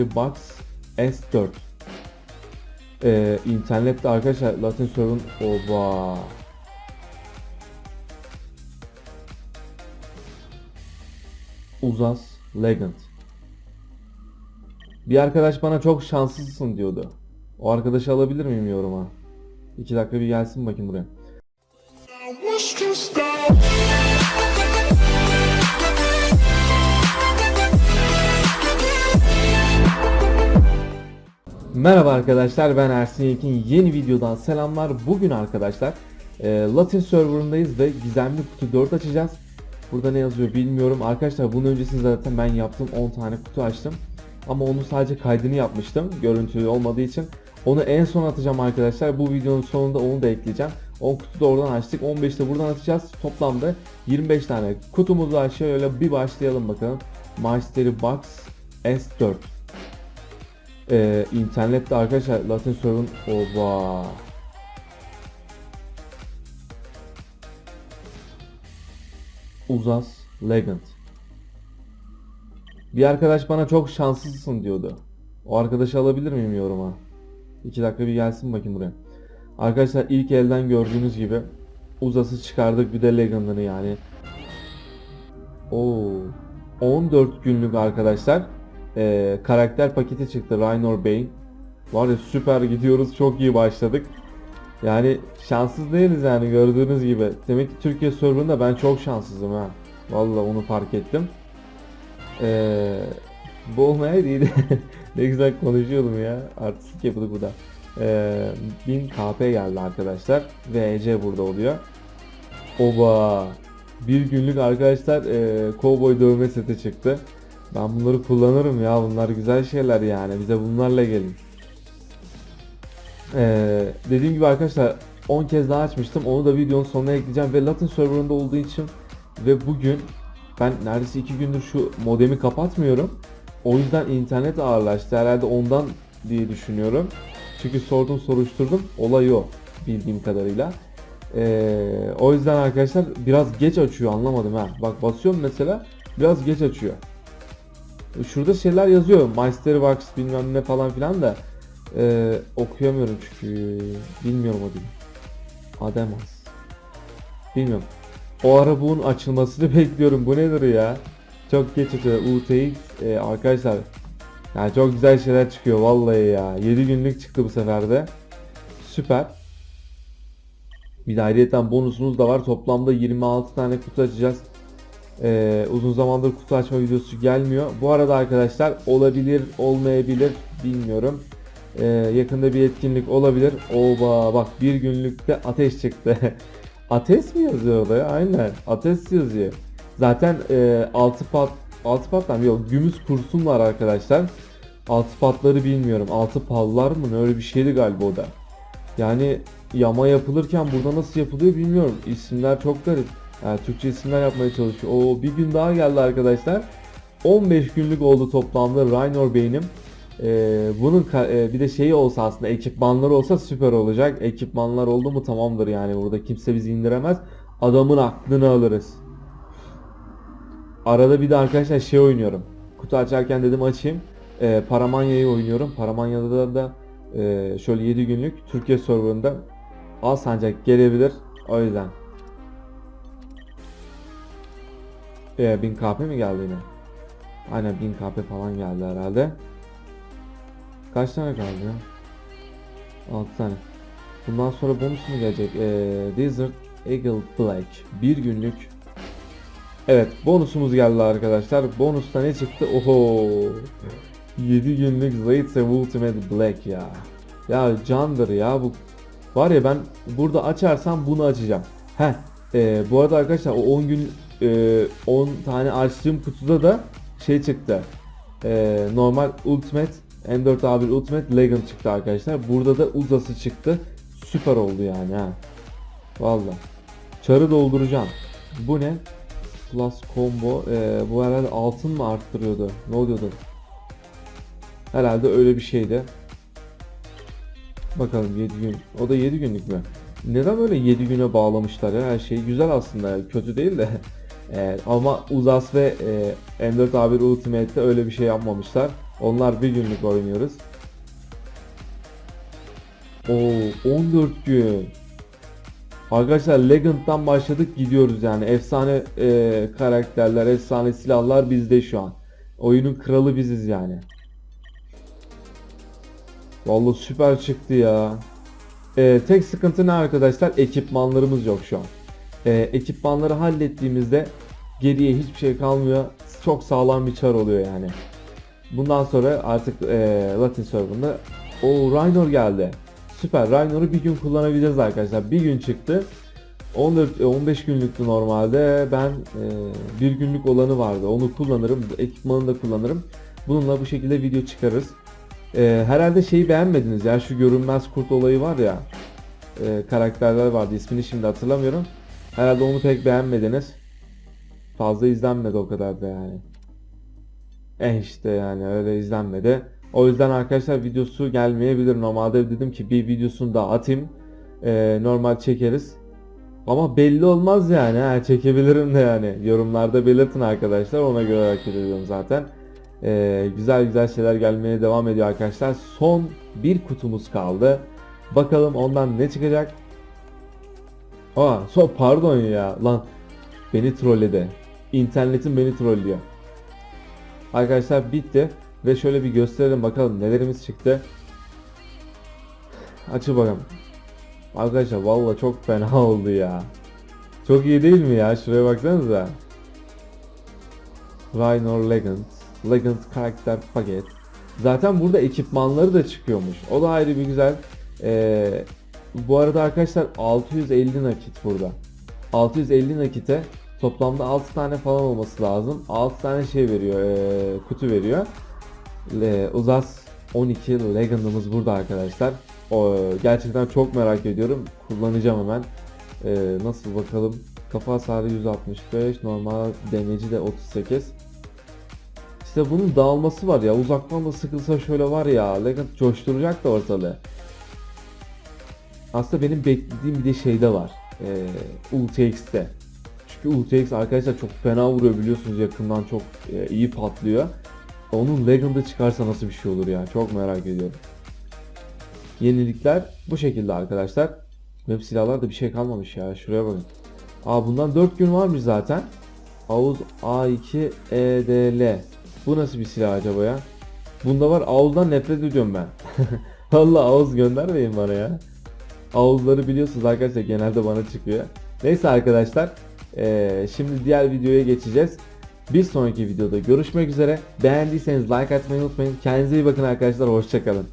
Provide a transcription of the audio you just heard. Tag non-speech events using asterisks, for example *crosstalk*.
Box S4. Ee, internette arkadaşlar Latin sorun oba. Uzas Legend. Bir arkadaş bana çok şanslısın diyordu. O arkadaşı alabilir miyim yoruma? İki dakika bir gelsin bakayım buraya. Merhaba arkadaşlar ben Ersin Yekin yeni videodan selamlar. Bugün arkadaşlar e, Latin serverındayız ve gizemli kutu 4 açacağız. Burada ne yazıyor bilmiyorum. Arkadaşlar bunun öncesinde zaten ben yaptım 10 tane kutu açtım. Ama onun sadece kaydını yapmıştım görüntülü olmadığı için. Onu en son atacağım arkadaşlar. Bu videonun sonunda onu da ekleyeceğim. 10 kutu da oradan açtık. 15 de buradan atacağız. Toplamda 25 tane kutumuzu var. Şöyle bir başlayalım bakalım. Mystery Box S4. Ee, internette arkadaşlar Latin sorun oba. Uzas Legend. Bir arkadaş bana çok şanslısın diyordu. O arkadaşı alabilir miyim yoruma? İki dakika bir gelsin bakayım buraya. Arkadaşlar ilk elden gördüğünüz gibi Uzas'ı çıkardık bir de Legend'ını yani. Oo. 14 günlük arkadaşlar e, karakter paketi çıktı Raynor Bane. Var ya süper gidiyoruz çok iyi başladık. Yani şanssız değiliz yani gördüğünüz gibi. Demek ki Türkiye serverında ben çok şanssızım ha. Vallahi onu fark ettim. Ee, bu olmaya değil. *laughs* ne güzel konuşuyordum ya. Artistik yapıyorduk bu da. Ee, 1000 KP geldi arkadaşlar. VC burada oluyor. Oba. Bir günlük arkadaşlar e, kovboy dövme seti çıktı. Ben bunları kullanırım ya. Bunlar güzel şeyler yani. Bize bunlarla gelin. Ee, dediğim gibi arkadaşlar 10 kez daha açmıştım. Onu da videonun sonuna ekleyeceğim ve Latin serverında olduğu için ve bugün ben neredeyse 2 gündür şu modemi kapatmıyorum. O yüzden internet ağırlaştı. Herhalde ondan diye düşünüyorum. Çünkü sordum soruşturdum. Olay o bildiğim kadarıyla. Ee, o yüzden arkadaşlar biraz geç açıyor anlamadım ha. Bak basıyorum mesela biraz geç açıyor. Şurada şeyler yazıyor. Box bilmem ne falan filan da ee, okuyamıyorum çünkü bilmiyorum o dili. Ademas. Bilmiyorum. O ara bunun açılmasını *laughs* bekliyorum. Bu nedir ya? Çok geç açıyor. UTX ee, arkadaşlar. Yani çok güzel şeyler çıkıyor vallahi ya. 7 günlük çıktı bu sefer de. Süper. Bir de ayrıyeten bonusumuz da var. Toplamda 26 tane kutu açacağız. Ee, uzun zamandır kutu açma videosu gelmiyor. Bu arada arkadaşlar olabilir, olmayabilir bilmiyorum. Ee, yakında bir etkinlik olabilir. Oba bak bir günlükte ateş çıktı. *laughs* ateş mi yazıyor orada? Aynen. Ateş yazıyor. Zaten e, altı pat altı patlam yok gümüş kursum var arkadaşlar. Altı patları bilmiyorum. Altı pallar mı ne öyle bir şeydi galiba o da. Yani yama yapılırken burada nasıl yapılıyor bilmiyorum. İsimler çok garip. Yani Türkçe isimler yapmaya çalışıyor. O bir gün daha geldi arkadaşlar. 15 günlük oldu toplamda Raynor Bey'nim. Ee, bunun e, bir de şeyi olsa aslında ekipmanları olsa süper olacak. Ekipmanlar oldu mu tamamdır yani burada kimse bizi indiremez. Adamın aklını alırız. Arada bir de arkadaşlar şey oynuyorum. Kutu açarken dedim açayım. Ee, Paramanya'yı oynuyorum. Paramanya'da da e, şöyle 7 günlük Türkiye serverında Al sancak gelebilir. O yüzden. Ee, 1000 KP mi geldi yine? Aynen 1000 KP falan geldi herhalde. Kaç tane kaldı ya? 6 tane. Bundan sonra bonus mu gelecek? Ee, Desert Eagle Black. Bir günlük. Evet bonusumuz geldi arkadaşlar. Bonusta ne çıktı? Oho. 7 günlük Zaitsev Ultimate Black ya. Ya candır ya bu. Var ya ben burada açarsam bunu açacağım. Heh. ee, bu arada arkadaşlar o 10 gün e, 10 tane açtığım kutuda da şey çıktı. Ee, normal Ultimate M4A1 Ultimate Legend çıktı arkadaşlar. Burada da Uzası çıktı. Süper oldu yani ha. Valla. Çarı dolduracağım. Bu ne? Plus combo. Ee, bu herhalde altın mı arttırıyordu? Ne oluyordu? Herhalde öyle bir şeydi. Bakalım 7 gün. O da 7 günlük mü? Neden böyle 7 güne bağlamışlar ya? Her şey güzel aslında. Kötü değil de. *laughs* Ee, ama Uzas ve e, M4A1 Ultimate'de öyle bir şey yapmamışlar. Onlar bir günlük oynuyoruz. Oo 14 gün. Arkadaşlar Legend'dan başladık gidiyoruz yani. Efsane e, karakterler, efsane silahlar bizde şu an. Oyunun kralı biziz yani. Vallahi süper çıktı ya. E, tek sıkıntı ne arkadaşlar? Ekipmanlarımız yok şu an. E, ekipmanları hallettiğimizde geriye hiçbir şey kalmıyor. Çok sağlam bir çar oluyor yani. Bundan sonra artık e, Latin serverında o Rhinor geldi. Süper. Rhinor'u bir gün kullanabiliriz arkadaşlar. Bir gün çıktı. 14 e, 15 günlüktü normalde. Ben e, bir günlük olanı vardı. Onu kullanırım. Ekipmanını da kullanırım. Bununla bu şekilde video çıkarırız. E, herhalde şeyi beğenmediniz ya şu görünmez kurt olayı var ya. E, karakterler vardı. İsmini şimdi hatırlamıyorum. Herhalde onu pek beğenmediniz. Fazla izlenmedi o kadar da yani. Eh işte yani öyle izlenmedi. O yüzden arkadaşlar videosu gelmeyebilir. Normalde dedim ki bir videosunu daha atayım. Ee, normal çekeriz. Ama belli olmaz yani. Ha, çekebilirim de yani. Yorumlarda belirtin arkadaşlar. Ona göre hareket ediyorum zaten. Ee, güzel güzel şeyler gelmeye devam ediyor arkadaşlar. Son bir kutumuz kaldı. Bakalım ondan ne çıkacak. Aa, so pardon ya. Lan beni trolledi. İnternetim beni trollüyor. Arkadaşlar bitti. Ve şöyle bir gösterelim bakalım nelerimiz çıktı. Açın bakalım. Arkadaşlar valla çok fena *laughs* oldu ya. Çok iyi değil mi ya? Şuraya baksanıza. Rhino Legend. Legend karakter paket. Zaten burada ekipmanları da çıkıyormuş. O da ayrı bir güzel. Ee, bu arada arkadaşlar 650 nakit burada. 650 nakite toplamda 6 tane falan olması lazım. 6 tane şey veriyor, ee, kutu veriyor. Le, Uzas 12 Legend'ımız burada arkadaşlar. O, gerçekten çok merak ediyorum. Kullanacağım hemen. Ee, nasıl bakalım? Kafa hasarı 165, normal damage'i de 38. İşte bunun dağılması var ya. Uzaktan da sıkılsa şöyle var ya. Legend coşturacak da ortalığı. Aslında benim beklediğim bir de şeyde var. Ee, UTX'te. Çünkü UTX arkadaşlar çok fena vuruyor biliyorsunuz yakından çok e, iyi patlıyor. Onun Legend'ı çıkarsa nasıl bir şey olur ya çok merak ediyorum. Yenilikler bu şekilde arkadaşlar. Web silahlarda bir şey kalmamış ya şuraya bakın. Aa bundan 4 gün varmış zaten. Auz A2 EDL. Bu nasıl bir silah acaba ya? Bunda var Auz'dan nefret ediyorum ben. *laughs* Valla Auz göndermeyin bana ya. Auz'ları biliyorsunuz arkadaşlar genelde bana çıkıyor. Neyse arkadaşlar. Eee, şimdi diğer videoya geçeceğiz. Bir sonraki videoda görüşmek üzere. Beğendiyseniz like atmayı unutmayın. Kendinize iyi bakın arkadaşlar. Hoşçakalın.